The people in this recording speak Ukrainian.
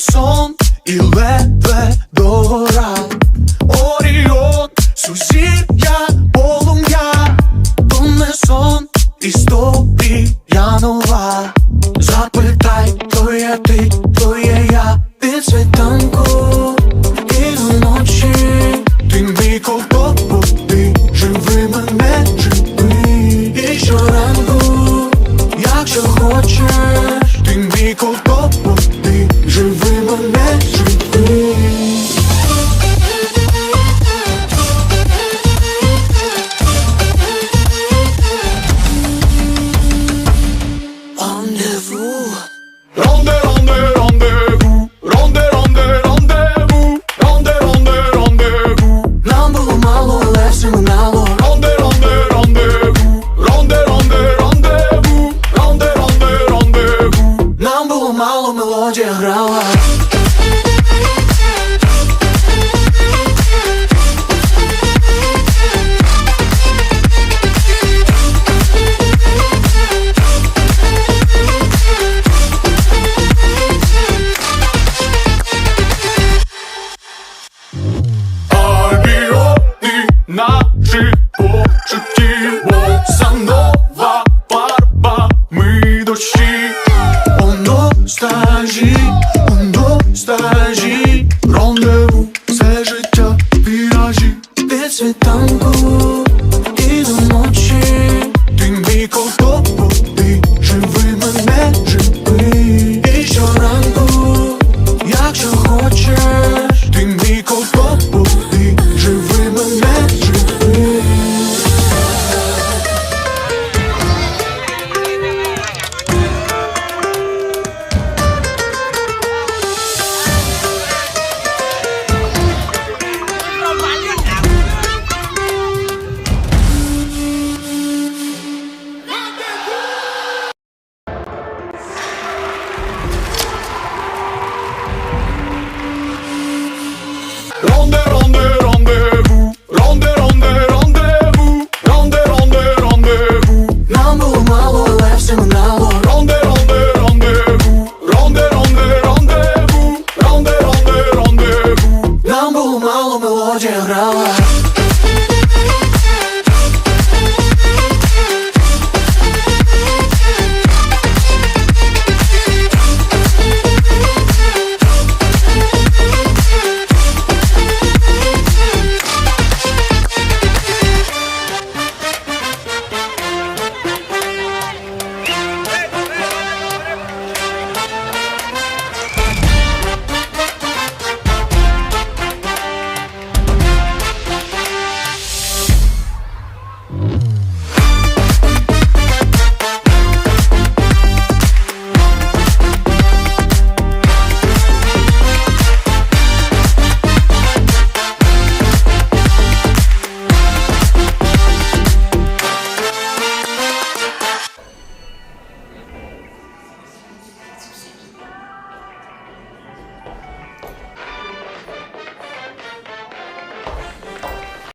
сон і ледве гора, Оріон, сузір'я, полум'я, то не сон, історія нова. Запитай, то є ти, то є я, під світанку. Passing an hour on the Ronde, ronde,